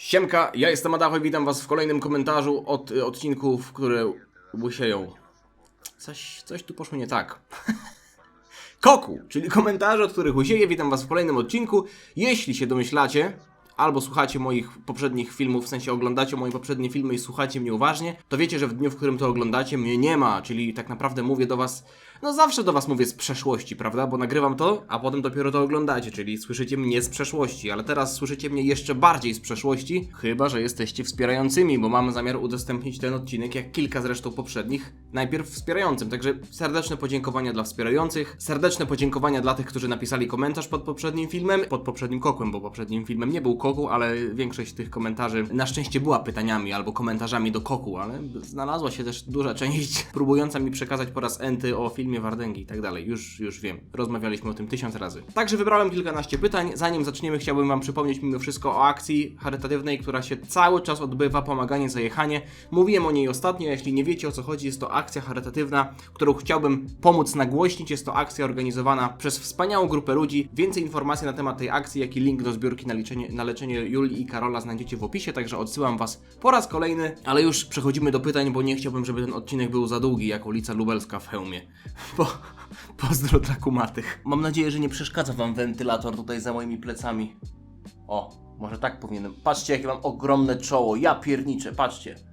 Siemka, ja jestem Adacho i witam was w kolejnym komentarzu od y, odcinków, które łysieją. Coś, coś tu poszło nie tak. Koku, czyli komentarze, od których łysieję. Witam was w kolejnym odcinku. Jeśli się domyślacie, albo słuchacie moich poprzednich filmów, w sensie oglądacie moje poprzednie filmy i słuchacie mnie uważnie, to wiecie, że w dniu, w którym to oglądacie, mnie nie ma, czyli tak naprawdę mówię do was, no zawsze do was mówię z przeszłości, prawda, bo nagrywam to, a potem dopiero to oglądacie, czyli słyszycie mnie z przeszłości, ale teraz słyszycie mnie jeszcze bardziej z przeszłości, chyba, że jesteście wspierającymi, bo mam zamiar udostępnić ten odcinek, jak kilka zresztą poprzednich, najpierw wspierającym, także serdeczne podziękowania dla wspierających, serdeczne podziękowania dla tych, którzy napisali komentarz pod poprzednim filmem, pod poprzednim kokłem, bo poprzednim filmem nie był koku, ale większość tych komentarzy na szczęście była pytaniami albo komentarzami do koku, ale znalazła się też duża część próbująca mi przekazać po raz enty o filmie Wardęgi i tak dalej. Już, już wiem. Rozmawialiśmy o tym tysiąc razy. Także wybrałem kilkanaście pytań. Zanim zaczniemy, chciałbym Wam przypomnieć mimo wszystko o akcji charytatywnej, która się cały czas odbywa, pomaganie za jechanie. Mówiłem o niej ostatnio, jeśli nie wiecie o co chodzi, jest to akcja charytatywna, którą chciałbym pomóc nagłośnić. Jest to akcja organizowana przez wspaniałą grupę ludzi. Więcej informacji na temat tej akcji, jak i link do zbiórki na, liczenie, na leczenie Julii i Karola znajdziecie w opisie, także odsyłam Was po raz kolejny, ale już przechodzimy do pytań, bo nie chciałbym, żeby ten odcinek był za długi, jak ulica Lubelska w hełmie. Po, pozdro dla kumatych. Mam nadzieję, że nie przeszkadza Wam wentylator tutaj za moimi plecami. O, może tak powinienem. Patrzcie, jakie mam ogromne czoło. Ja pierniczę, patrzcie.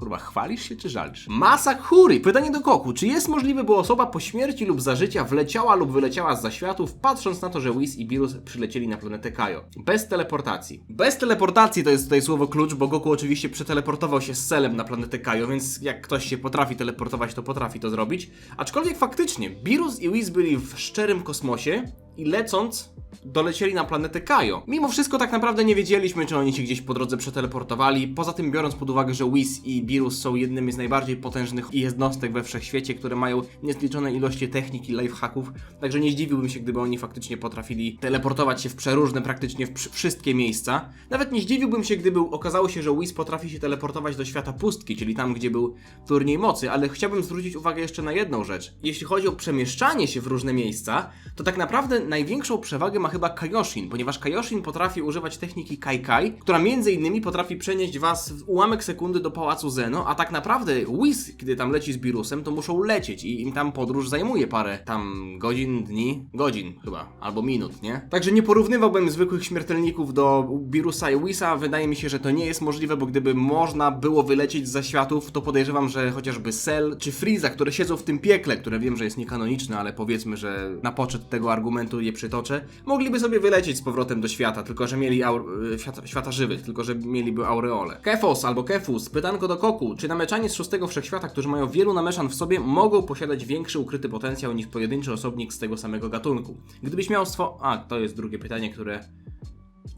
Kurwa, chwalisz się czy żalisz? Masa Huri! Pytanie do Koku. Czy jest możliwe, by osoba po śmierci lub za życia wleciała lub wyleciała z zaświatów, patrząc na to, że Whis i Birus przylecieli na planetę Kajo? Bez teleportacji. Bez teleportacji to jest tutaj słowo klucz, bo Goku oczywiście przeteleportował się z celem na planetę Kajo, więc jak ktoś się potrafi teleportować, to potrafi to zrobić. Aczkolwiek faktycznie, Birus i Whis byli w szczerym kosmosie i lecąc dolecieli na planetę Kajo. Mimo wszystko tak naprawdę nie wiedzieliśmy, czy oni się gdzieś po drodze przeteleportowali. Poza tym biorąc pod uwagę, że Whis i Birus są jednymi z najbardziej potężnych jednostek we wszechświecie, które mają niezliczone ilości technik i lifehacków, także nie zdziwiłbym się, gdyby oni faktycznie potrafili teleportować się w przeróżne praktycznie w wszystkie miejsca. Nawet nie zdziwiłbym się, gdyby okazało się, że Whis potrafi się teleportować do świata pustki, czyli tam, gdzie był turniej mocy, ale chciałbym zwrócić uwagę jeszcze na jedną rzecz. Jeśli chodzi o przemieszczanie się w różne miejsca, to tak naprawdę największą przewagę ma chyba Kaioshin, ponieważ Kaioshin potrafi używać techniki Kaikai, która między innymi potrafi przenieść was w ułamek sekundy do pałacu Zeno, a tak naprawdę Whis, kiedy tam leci z Birusem, to muszą lecieć i im tam podróż zajmuje parę tam godzin, dni, godzin chyba, albo minut, nie? Także nie porównywałbym zwykłych śmiertelników do Birusa i Whisa, wydaje mi się, że to nie jest możliwe, bo gdyby można było wylecieć z zaświatów, to podejrzewam, że chociażby Cell czy Freeza, które siedzą w tym piekle, które wiem, że jest niekanoniczne, ale powiedzmy, że na poczet tego argumentu je przytoczę, mogliby sobie wylecieć z powrotem do świata, tylko że mieli y, świata, świata żywych, tylko że mieliby aureole. Kefos albo Kefus, pytanko do Koku, czy nameczanie z szóstego wszechświata, którzy mają wielu nameszan w sobie, mogą posiadać większy ukryty potencjał niż pojedynczy osobnik z tego samego gatunku? Gdybyś miał swo... A, to jest drugie pytanie, które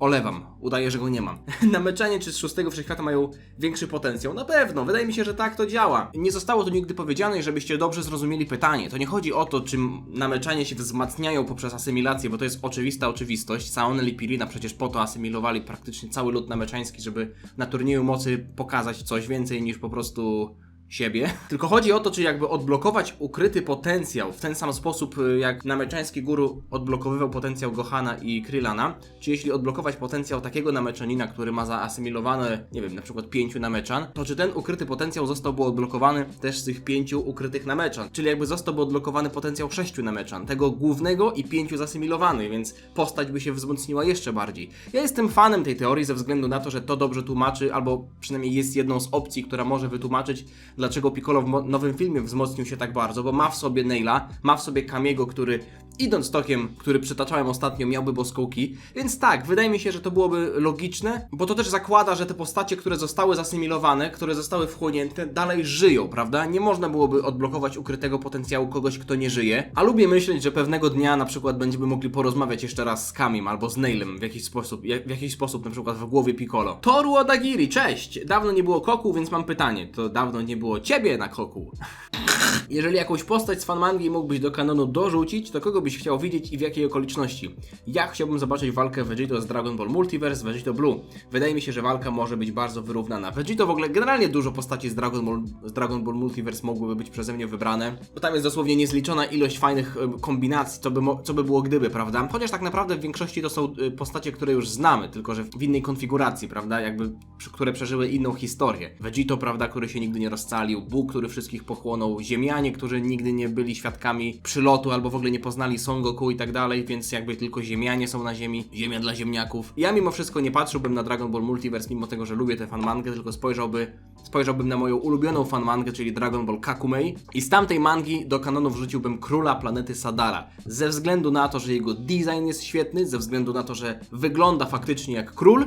Olewam, udaję, że go nie mam. Nameczanie czy z szóstego wszechświata mają większy potencjał? Na pewno, wydaje mi się, że tak to działa. Nie zostało to nigdy powiedziane żebyście dobrze zrozumieli pytanie. To nie chodzi o to, czym nameczanie się wzmacniają poprzez asymilację, bo to jest oczywista oczywistość. Saonel i Pirina przecież po to asymilowali praktycznie cały lud nameczański, żeby na turnieju mocy pokazać coś więcej niż po prostu siebie. Tylko chodzi o to, czy jakby odblokować ukryty potencjał w ten sam sposób, y, jak nameczański guru odblokowywał potencjał Gohana i Krillana, czy jeśli odblokować potencjał takiego nameczanina, który ma zaasymilowane, nie wiem, na przykład pięciu nameczan, to czy ten ukryty potencjał zostałby odblokowany też z tych pięciu ukrytych nameczan? Czyli jakby zostałby odblokowany potencjał sześciu nameczan, tego głównego i pięciu zasymilowanych, więc postać by się wzmocniła jeszcze bardziej. Ja jestem fanem tej teorii ze względu na to, że to dobrze tłumaczy, albo przynajmniej jest jedną z opcji, która może wytłumaczyć, dlaczego Piccolo w nowym filmie wzmocnił się tak bardzo, bo ma w sobie Naila, ma w sobie Kamiego, który idąc tokiem, który przytaczałem ostatnio, miałby boską ki, więc tak, wydaje mi się, że to byłoby logiczne, bo to też zakłada, że te postacie, które zostały zasymilowane, które zostały wchłonięte, dalej żyją, prawda? Nie można byłoby odblokować ukrytego potencjału kogoś, kto nie żyje, a lubię myśleć, że pewnego dnia na przykład będziemy mogli porozmawiać jeszcze raz z Kamim albo z Nailem w jakiś sposób, w jakiś sposób na przykład w głowie Piccolo. Toru Odagiri, cześć! Dawno nie było Koku, więc mam pytanie, to dawno nie było ciebie na Koku. Jeżeli jakąś postać z fanmangi mógłbyś do kanonu dorzucić, to kogo byś byś chciał widzieć i w jakiej okoliczności? Ja chciałbym zobaczyć walkę Vegito z Dragon Ball Multiverse, Vegito Blue. Wydaje mi się, że walka może być bardzo wyrównana. Vegito w ogóle, generalnie dużo postaci z Dragon Ball, z Dragon Ball Multiverse mogłyby być przeze mnie wybrane, bo tam jest dosłownie niezliczona ilość fajnych e, kombinacji, co by, co by było gdyby, prawda? Chociaż tak naprawdę w większości to są e, postacie, które już znamy, tylko że w innej konfiguracji, prawda? Jakby, które przeżyły inną historię. Vegito, prawda, który się nigdy nie rozcalił, Buu, który wszystkich pochłonął, Ziemianie, którzy nigdy nie byli świadkami przylotu albo w ogóle nie poznali Son Goku i tak dalej, więc jakby tylko Ziemianie są na Ziemi, Ziemia dla ziemniaków. Ja mimo wszystko nie patrzyłbym na Dragon Ball Multiverse, mimo tego, że lubię tę fanmangę, tylko spojrzałby, spojrzałbym na moją ulubioną fanmangę, czyli Dragon Ball Kakumei i z tamtej mangi do kanonu wrzuciłbym króla planety Sadara. Ze względu na to, że jego design jest świetny, ze względu na to, że wygląda faktycznie jak król,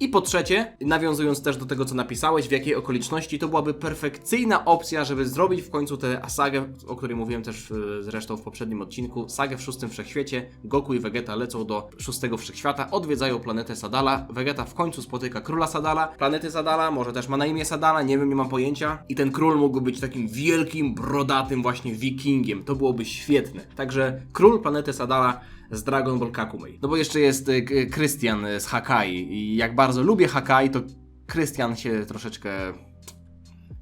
i po trzecie, nawiązując też do tego, co napisałeś, w jakiej okoliczności, to byłaby perfekcyjna opcja, żeby zrobić w końcu tę sagę, o której mówiłem też y, zresztą w poprzednim odcinku, sagę w szóstym wszechświecie. Goku i Vegeta lecą do szóstego wszechświata, odwiedzają planetę Sadala. Vegeta w końcu spotyka króla Sadala, planety Sadala, może też ma na imię Sadala, nie wiem, nie mam pojęcia. I ten król mógłby być takim wielkim, brodatym właśnie wikingiem. To byłoby świetne. Także król planety Sadala z Dragon Ball Kakumei. No bo jeszcze jest y, Krystian y, z Hakai i jak bardzo lubię Hakai, to Krystian się troszeczkę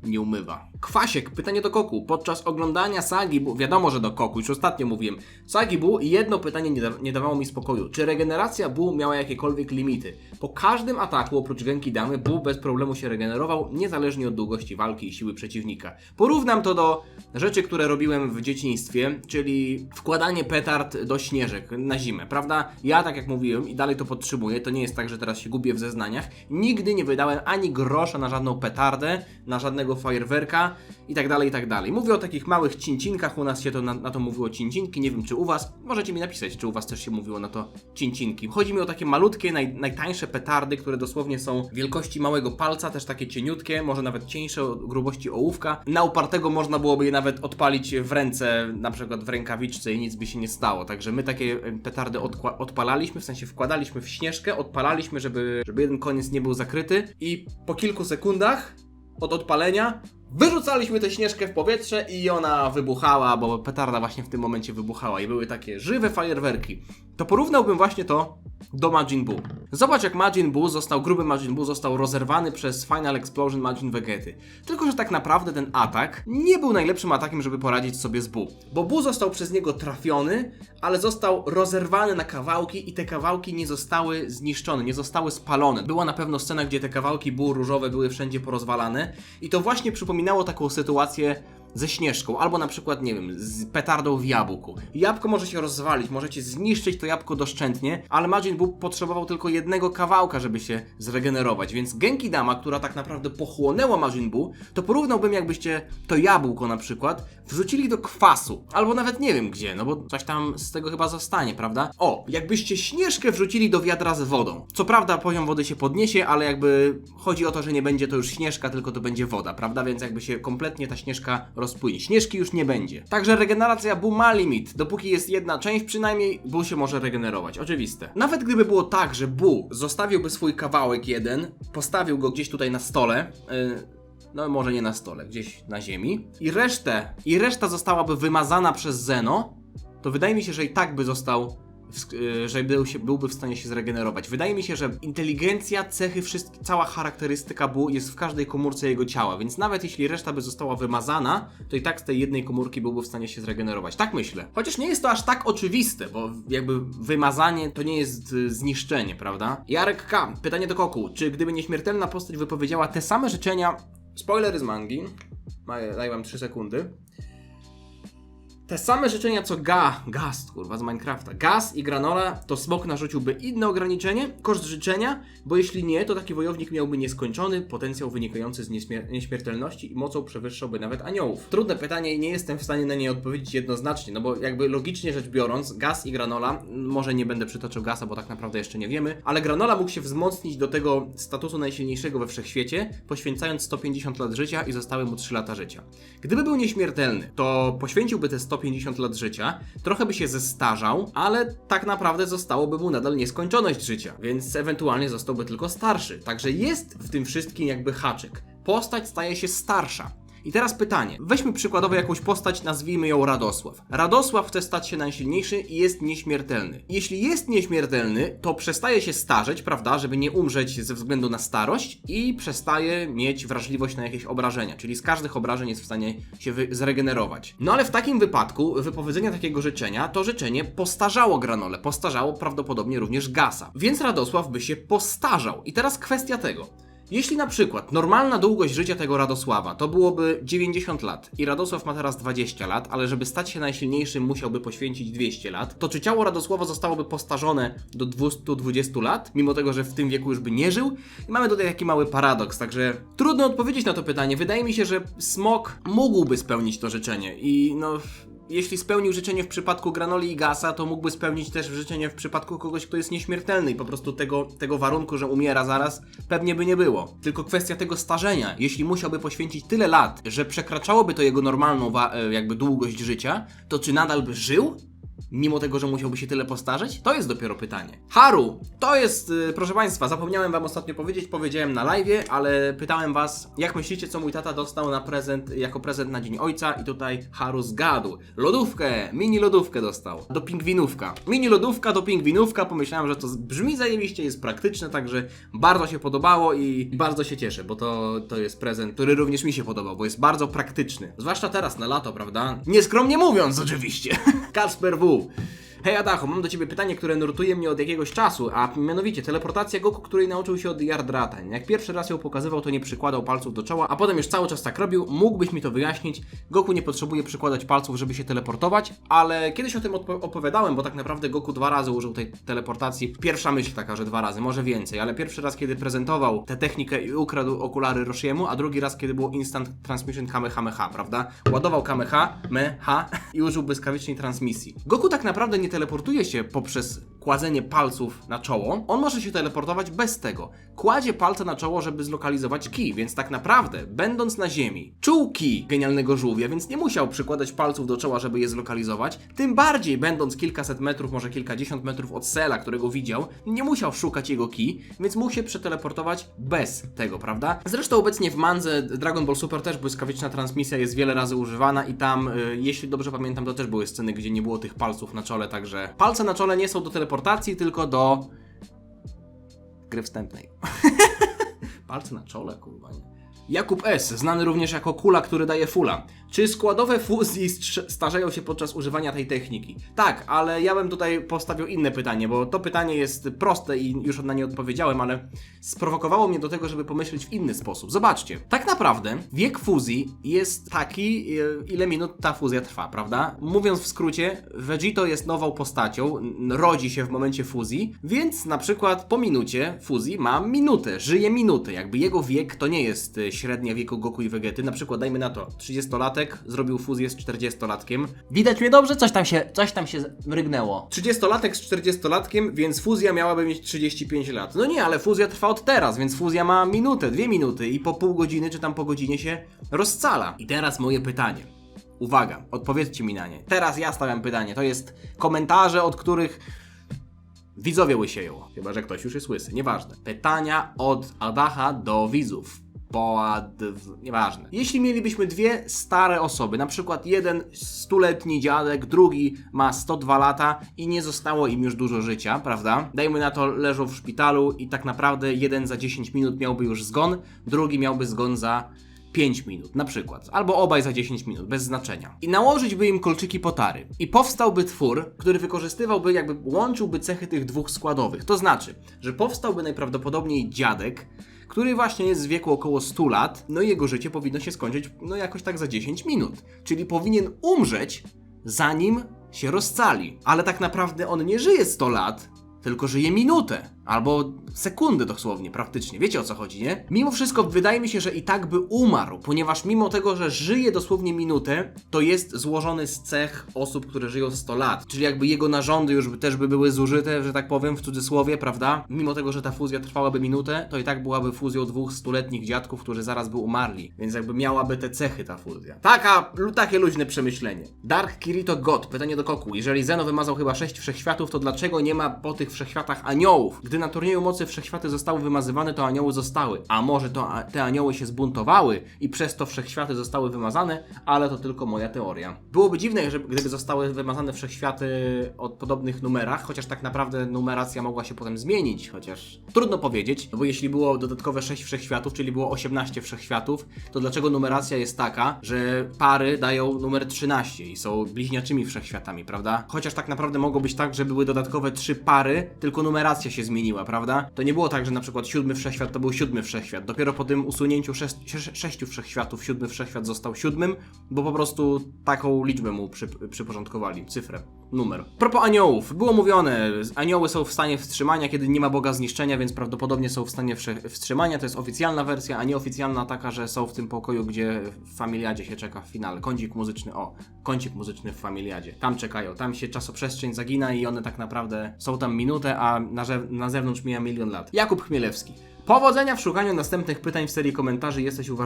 nie umywa. Kwasiek, pytanie do Koku. Podczas oglądania sagi, Bu- wiadomo, że do Koku, już ostatnio mówiłem, sagi Bu jedno pytanie nie, da, nie dawało mi spokoju. Czy regeneracja Bu miała jakiekolwiek limity? Po każdym ataku, oprócz Genki Damy, Bu bez problemu się regenerował, niezależnie od długości walki i siły przeciwnika. Porównam to do rzeczy, które robiłem w dzieciństwie, czyli wkładanie petard do śnieżek na zimę, prawda? Ja, tak jak mówiłem i dalej to podtrzymuję, to nie jest tak, że teraz się gubię w zeznaniach, nigdy nie wydałem ani grosza na żadną petardę, na żadnego fajerwerka i tak dalej, i tak dalej. Mówię o takich małych cincinkach, u nas się to na, na to mówiło cincinki, nie wiem czy u was, możecie mi napisać, czy u was też się mówiło na to cincinki. Chodzi mi o takie malutkie, naj, najtańsze petardy, które dosłownie są wielkości małego palca, też takie cieniutkie, może nawet cieńsze grubości ołówka. Na upartego można byłoby je nawet odpalić w ręce, na przykład w rękawiczce i nic by się nie stało. Także my takie e, petardy odpalaliśmy, w sensie wkładaliśmy w śnieżkę, odpalaliśmy, żeby, żeby jeden koniec nie był zakryty i po kilku sekundach od odpalenia wyrzucaliśmy tę śnieżkę w powietrze i ona wybuchała, bo petarda właśnie w tym momencie wybuchała i były takie żywe fajerwerki. To porównałbym właśnie to do Majin Buu. Zobacz jak Majin Buu został, gruby Majin Buu został rozerwany przez Final Explosion Majin Vegety. Tylko, że tak naprawdę ten atak nie był najlepszym atakiem, żeby poradzić sobie z Buu. Bo Buu został przez niego trafiony, ale został rozerwany na kawałki i te kawałki nie zostały zniszczone, nie zostały spalone. Była na pewno scena, gdzie te kawałki Buu różowe były wszędzie porozwalane i to właśnie przypominało taką sytuację ze śnieżką, albo na przykład, nie wiem, z petardą w jabłku. Jabłko może się rozwalić, możecie zniszczyć to jabłko doszczętnie, ale Majin Buu potrzebował tylko jednego kawałka, żeby się zregenerować, więc Genki Dama, która tak naprawdę pochłonęła Majin Buu, to porównałbym jakbyście to jabłko na przykład wrzucili do kwasu, albo nawet nie wiem gdzie, no bo coś tam z tego chyba zostanie, prawda? O, jakbyście śnieżkę wrzucili do wiadra z wodą. Co prawda poziom wody się podniesie, ale jakby chodzi o to, że nie będzie to już śnieżka, tylko to będzie woda, prawda? Więc jakby się kompletnie ta śnieżka rozpłynie. Śnieżki już nie będzie. Także regeneracja Bu ma limit. Dopóki jest jedna część przynajmniej, Bu się może regenerować. Oczywiste. Nawet gdyby było tak, że Bu zostawiłby swój kawałek jeden, postawił go gdzieś tutaj na stole, yy, no może nie na stole, gdzieś na ziemi, i resztę, i reszta zostałaby wymazana przez Zeno, to wydaje mi się, że i tak by został, y, że był się, byłby w stanie się zregenerować. Wydaje mi się, że inteligencja, cechy, wszystkie, cała charakterystyka Bu jest w każdej komórce jego ciała, więc nawet jeśli reszta by została wymazana, to i tak z tej jednej komórki byłby w stanie się zregenerować. Tak myślę. Chociaż nie jest to aż tak oczywiste, bo jakby wymazanie to nie jest y, zniszczenie, prawda? Jarek K. Pytanie do Koku. Czy gdyby nieśmiertelna postać wypowiedziała te same życzenia Spoilery z mangi. Daję wam 3 sekundy. Te same życzenia co Ga, Gast, kurwa, z Minecrafta. Gas i Granola to smok narzuciłby inne ograniczenie, koszt życzenia, bo jeśli nie, to taki wojownik miałby nieskończony potencjał wynikający z nieśmier- nieśmiertelności i mocą przewyższałby nawet aniołów. Trudne pytanie i nie jestem w stanie na nie odpowiedzieć jednoznacznie, no bo jakby logicznie rzecz biorąc, Gas i Granola, m, może nie będę przytaczał Gasa, bo tak naprawdę jeszcze nie wiemy, ale Granola mógł się wzmocnić do tego statusu najsilniejszego we wszechświecie, poświęcając 150 lat życia i zostały mu 3 lata życia. Gdyby był nieśmiertelny, to poświęciłby te 150 lat życia, trochę by się zestarzał, ale tak naprawdę zostałoby mu nadal nieskończoność życia, więc ewentualnie zostałby tylko starszy. Także jest w tym wszystkim jakby haczyk. Postać staje się starsza. I teraz pytanie. Weźmy przykładowo jakąś postać, nazwijmy ją Radosław. Radosław chce stać się najsilniejszy i jest nieśmiertelny. Jeśli jest nieśmiertelny, to przestaje się starzeć, prawda, żeby nie umrzeć ze względu na starość i przestaje mieć wrażliwość na jakieś obrażenia, czyli z każdych obrażeń jest w stanie się zregenerować. No ale w takim wypadku wypowiedzenie takiego życzenia, to życzenie postarzało Granole, postarzało prawdopodobnie również Gasa. Więc Radosław by się postarzał. I teraz kwestia tego. Jeśli na przykład normalna długość życia tego Radosława to byłoby 90 lat i Radosław ma teraz 20 lat, ale żeby stać się najsilniejszym musiałby poświęcić 200 lat, to czy ciało Radosława zostałoby postarzone do 220 lat, mimo tego, że w tym wieku już by nie żył? I mamy tutaj taki mały paradoks, także trudno odpowiedzieć na to pytanie. Wydaje mi się, że Smok mógłby spełnić to życzenie i no jeśli spełnił życzenie w przypadku Granoli i Gasa, to mógłby spełnić też życzenie w przypadku kogoś, kto jest nieśmiertelny i po prostu tego, tego warunku, że umiera zaraz, pewnie by nie było. Tylko kwestia tego starzenia. Jeśli musiałby poświęcić tyle lat, że przekraczałoby to jego normalną e, jakby długość życia, to czy nadal by żył? Mimo tego, że musiałby się tyle postarzeć? To jest dopiero pytanie. Haru! To jest, y, proszę Państwa, zapomniałem Wam ostatnio powiedzieć, powiedziałem na live, ale pytałem Was, jak myślicie, co mój tata dostał na prezent, jako prezent na Dzień Ojca i tutaj Haru zgadł. Lodówkę, mini lodówkę dostał. Do pingwinówka. Mini lodówka do pingwinówka, pomyślałem, że to brzmi zajebiście, jest praktyczne, także bardzo się podobało i bardzo się cieszę, bo to, to jest prezent, który również mi się podobał, bo jest bardzo praktyczny. Zwłaszcza teraz na lato, prawda? Nieskromnie mówiąc, oczywiście. Kasper W. Hej Adacho, mam do Ciebie pytanie, które nurtuje mnie od jakiegoś czasu, a mianowicie teleportacja Goku, której nauczył się od Yardrata. Jak pierwszy raz ją pokazywał, to nie przykładał palców do czoła, a potem już cały czas tak robił. Mógłbyś mi to wyjaśnić? Goku nie potrzebuje przykładać palców, żeby się teleportować, ale kiedyś o tym opowiadałem, bo tak naprawdę Goku dwa razy użył tej teleportacji. Pierwsza myśl taka, że dwa razy, może więcej, ale pierwszy raz, kiedy prezentował tę technikę i ukradł okulary Roshiemu, a drugi raz, kiedy było Instant Transmission Kamehameha, prawda? Ładował Kameha, meha i użył błyskawicznej transmisji. Goku tak naprawdę nie teleportuje się poprzez kładzenie palców na czoło, on może się teleportować bez tego. Kładzie palce na czoło, żeby zlokalizować kij, więc tak naprawdę, będąc na ziemi, czuł kij genialnego żółwia, więc nie musiał przykładać palców do czoła, żeby je zlokalizować. Tym bardziej, będąc kilkaset metrów, może kilkadziesiąt metrów od Sela, którego widział, nie musiał szukać jego kij, więc mógł się przeteleportować bez tego, prawda? Zresztą obecnie w Mandze Dragon Ball Super też błyskawiczna transmisja jest wiele razy używana i tam, y, jeśli dobrze pamiętam, to też były sceny, gdzie nie było tych palców na czole, także palce na czole nie są do teleportacji, tylko do gry wstępnej. Palce na czole, kurwa. Jakub S., znany również jako kula, który daje fula. Czy składowe fuzji starzeją się podczas używania tej techniki? Tak, ale ja bym tutaj postawił inne pytanie, bo to pytanie jest proste i już na nie odpowiedziałem, ale sprowokowało mnie do tego, żeby pomyśleć w inny sposób. Zobaczcie, tak naprawdę wiek fuzji jest taki, e, ile minut ta fuzja trwa, prawda? Mówiąc w skrócie, Vegito jest nową postacią, rodzi się w momencie fuzji, więc na przykład po minucie fuzji ma minutę, żyje minutę. Jakby jego wiek to nie jest e, średnia wieku Goku i Vegety. Na przykład dajmy na to, 30-latek zrobił fuzję z 40-latkiem. Widać mnie dobrze? Coś tam się, coś tam się rygnęło. 30-latek z 40-latkiem, więc fuzja miałaby mieć 35 lat. No nie, ale fuzja trwa od teraz, więc fuzja ma minutę, dwie minuty i po pół godziny czy tam po godzinie się rozcala. I teraz moje pytanie. Uwaga, odpowiedzcie mi na nie. Teraz ja stawiam pytanie. To jest komentarze, od których widzowie łysieją. Chyba, że ktoś już jest łysy. Nieważne. Pytania od Adacha do widzów. Poad... Nieważne. Jeśli mielibyśmy dwie stare osoby, na przykład jeden stuletni dziadek, drugi ma 102 lata i nie zostało im już dużo życia, prawda? Dajmy na to, leżą w szpitalu i tak naprawdę jeden za 10 minut miałby już zgon, drugi miałby zgon za 5 minut, na przykład, albo obaj za 10 minut, bez znaczenia. I nałożyć by im kolczyki potary. I powstałby twór, który wykorzystywałby, jakby łączyłby cechy tych dwóch składowych. To znaczy, że powstałby najprawdopodobniej dziadek, który właśnie jest w wieku około 100 lat, no i jego życie powinno się skończyć, no jakoś tak za 10 minut. Czyli powinien umrzeć, zanim się rozcali. Ale tak naprawdę on nie żyje 100 lat, tylko żyje minutę. Albo sekundę dosłownie, praktycznie. Wiecie o co chodzi, nie? Mimo wszystko wydaje mi się, że i tak by umarł, ponieważ mimo tego, że żyje dosłownie minutę, to jest złożony z cech osób, które żyją 100 lat. Czyli jakby jego narządy już by, też by były zużyte, że tak powiem, w cudzysłowie, prawda? Mimo tego, że ta fuzja trwałaby minutę, to i tak byłaby fuzją dwóch stuletnich dziadków, którzy zaraz by umarli. Więc jakby miałaby te cechy ta fuzja. Taka, takie luźne przemyślenie. Dark Kirito God, pytanie do Koku. Jeżeli Zeno wymazał chyba sześć wszechświatów, to dlaczego nie ma po tych wszechświatach aniołów? Gdy na turnieju mocy wszechświaty zostały wymazywane, to anioły zostały. A może to a, te anioły się zbuntowały i przez to wszechświaty zostały wymazane, ale to tylko moja teoria. Byłoby dziwne, żeby, gdyby zostały wymazane wszechświaty o podobnych numerach, chociaż tak naprawdę numeracja mogła się potem zmienić, chociaż trudno powiedzieć, bo jeśli było dodatkowe 6 wszechświatów, czyli było 18 wszechświatów, to dlaczego numeracja jest taka, że pary dają numer 13 i są bliźniaczymi wszechświatami, prawda? Chociaż tak naprawdę mogło być tak, że były dodatkowe trzy pary, tylko numeracja się zmieniła, prawda? To nie było tak, że na przykład siódmy wszechświat to był siódmy wszechświat. Dopiero po tym usunięciu sze- sześciu wszechświatów siódmy wszechświat został siódmym, bo po prostu taką liczbę mu przy- przyporządkowali, cyfrę, numer. Propos aniołów, było mówione, anioły są w stanie wstrzymania, kiedy nie ma Boga zniszczenia, więc prawdopodobnie są w stanie wstrzymania. To jest oficjalna wersja, a nieoficjalna taka, że są w tym pokoju, gdzie w Familiadzie się czeka w finale. Kącik muzyczny, o, kącik muzyczny w Familiadzie. Tam czekają, tam się czasoprzestrzeń zagina i one tak naprawdę są tam minutę, a na, na zewnątrz mija milion lat. Jakub Chmielewski. Powodzenia w szukaniu następnych pytań w serii komentarzy jesteś u.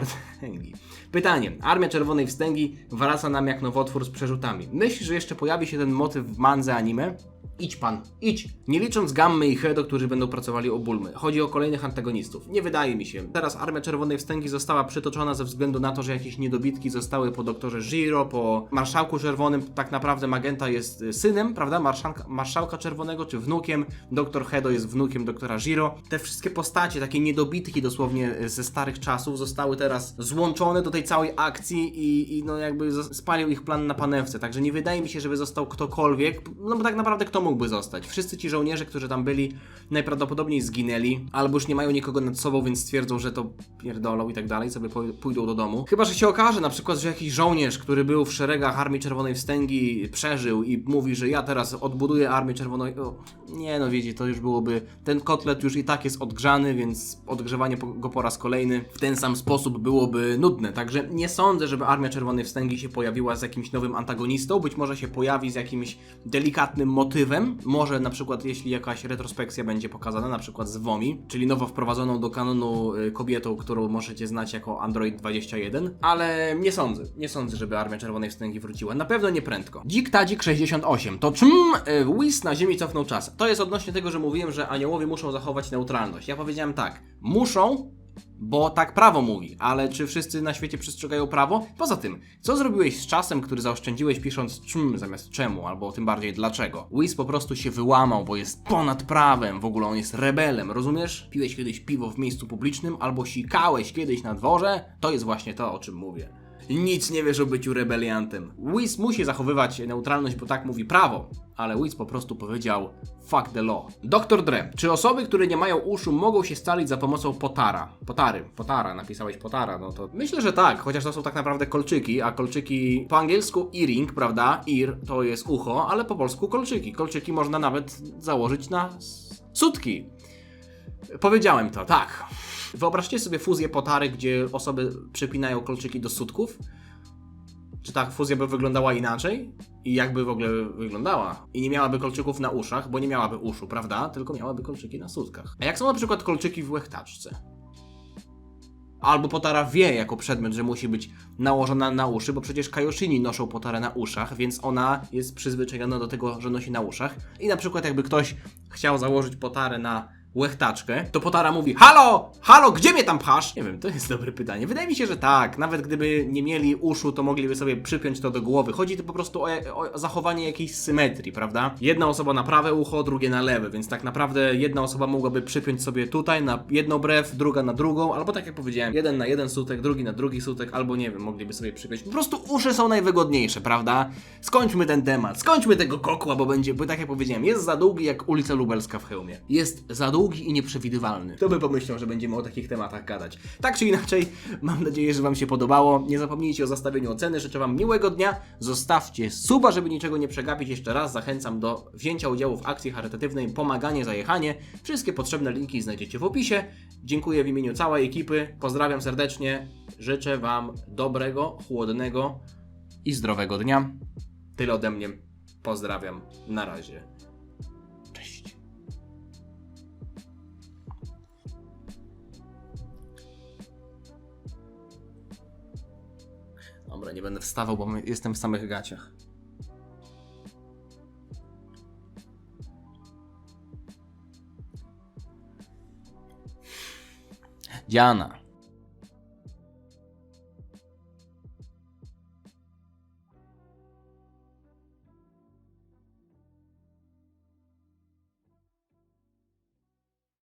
Pytanie. Armia Czerwonej Wstęgi wraca nam jak nowotwór z przerzutami. Myślisz, że jeszcze pojawi się ten motyw w mandze anime? Idź pan, idź. Nie licząc Gammy i Hedo, którzy będą pracowali o Bulmy. Chodzi o kolejnych antagonistów. Nie wydaje mi się. Teraz Armia Czerwonej Wstęgi została przytoczona ze względu na to, że jakieś niedobitki zostały po doktorze Giro, po Marszałku Czerwonym. Tak naprawdę Magenta jest y, synem, prawda? Marszałka, Czerwonego, czy wnukiem. Doktor Hedo jest wnukiem doktora Giro. Te wszystkie postacie, takie niedobitki dosłownie y, ze starych czasów zostały teraz złączone do tej całej akcji i, i no jakby spalił ich plan na panewce. Także nie wydaje mi się, żeby został ktokolwiek. No bo tak naprawdę kto mógłby zostać? Wszyscy ci żołnierze, którzy tam byli, najprawdopodobniej zginęli, albo już nie mają nikogo nad sobą, więc stwierdzą, że to pierdolą i tak dalej, sobie pójdą do domu. Chyba, że się okaże na przykład, że jakiś żołnierz, który był w szeregach Armii Czerwonej Wstęgi, przeżył i mówi, że ja teraz odbuduję Armię Czerwoną. O, nie no, wiecie, to już byłoby. Ten kotlet już i tak jest odgrzany, więc odgrzewanie go po raz kolejny w ten sam sposób byłoby nudne. Także nie sądzę, żeby Armia Czerwonej Wstęgi się pojawiła z jakimś nowym antagonistą. Być może się pojawi z jakimś delikatnym motywem. Może na przykład, jeśli jakaś retrospekcja będzie pokazana, na przykład z Womi, czyli nowo wprowadzoną do kanonu y, kobietą, którą możecie znać jako Android 21, ale nie sądzę. Nie sądzę, żeby Armia Czerwonej Wstęgi wróciła. Na pewno nie prędko. Dzik Tadzik 68. To czym y, Whis na Ziemi cofnął czas? To jest odnośnie tego, że mówiłem, że aniołowie muszą zachować neutralność. Ja powiedziałem tak. Muszą, bo tak prawo mówi, ale czy wszyscy na świecie przestrzegają prawo? Poza tym, co zrobiłeś z czasem, który zaoszczędziłeś pisząc czym zamiast czemu, albo tym bardziej dlaczego? Whis po prostu się wyłamał, bo jest ponad prawem, w ogóle on jest rebelem, rozumiesz? Piłeś kiedyś piwo w miejscu publicznym, albo sikałeś kiedyś na dworze? To jest właśnie to, o czym mówię. Nic nie wiesz o byciu rebeliantem. Whis musi zachowywać neutralność, bo tak mówi prawo, ale Whis po prostu powiedział fuck the law. Doktor Dre, czy osoby, które nie mają uszu mogą się scalić za pomocą potara? Potary, potara, napisałeś potara, no to myślę, że tak, chociaż to są tak naprawdę kolczyki, a kolczyki po angielsku earring, prawda? Ear to jest ucho, ale po polsku kolczyki. Kolczyki można nawet założyć na sutki. Powiedziałem to, tak. Wyobraźcie sobie fuzję potary, gdzie osoby przypinają kolczyki do sutków. Czy ta fuzja by wyglądała inaczej? I jakby w ogóle wyglądała? I nie miałaby kolczyków na uszach, bo nie miałaby uszu, prawda? Tylko miałaby kolczyki na sutkach. A jak są na przykład kolczyki w łechtaczce? Albo potara wie jako przedmiot, że musi być nałożona na uszy, bo przecież kajoshini noszą potarę na uszach, więc ona jest przyzwyczajona do tego, że nosi na uszach. I na przykład jakby ktoś chciał założyć potarę na łechtaczkę, to potara mówi Halo! Halo, gdzie mnie tam pchasz? Nie wiem, to jest dobre pytanie. Wydaje mi się, że tak. Nawet gdyby nie mieli uszu, to mogliby sobie przypiąć to do głowy. Chodzi tu po prostu o, o zachowanie jakiejś symetrii, prawda? Jedna osoba na prawe ucho, drugie na lewe, więc tak naprawdę jedna osoba mogłaby przypiąć sobie tutaj na jedną brew, druga na drugą, albo tak jak powiedziałem, jeden na jeden sutek, drugi na drugi sutek, albo nie wiem, mogliby sobie przypiąć. Po prostu uszy są najwygodniejsze, prawda? Skończmy ten temat, skończmy tego kokła, bo będzie, bo tak jak powiedziałem, jest za długi jak ulica Lubelska w hełmie. Jest za długi i nieprzewidywalny. Kto by pomyślał, że będziemy o takich tematach gadać? Tak czy inaczej, mam nadzieję, że Wam się podobało. Nie zapomnijcie o zastawieniu oceny. Życzę Wam miłego dnia. Zostawcie suba, żeby niczego nie przegapić. Jeszcze raz zachęcam do wzięcia udziału w akcji charytatywnej Pomaganie za jechanie. Wszystkie potrzebne linki znajdziecie w opisie. Dziękuję w imieniu całej ekipy. Pozdrawiam serdecznie. Życzę Wam dobrego, chłodnego i zdrowego dnia. Tyle ode mnie. Pozdrawiam. Na razie. będę wstawał, bo jestem w samych gaciach. Diana.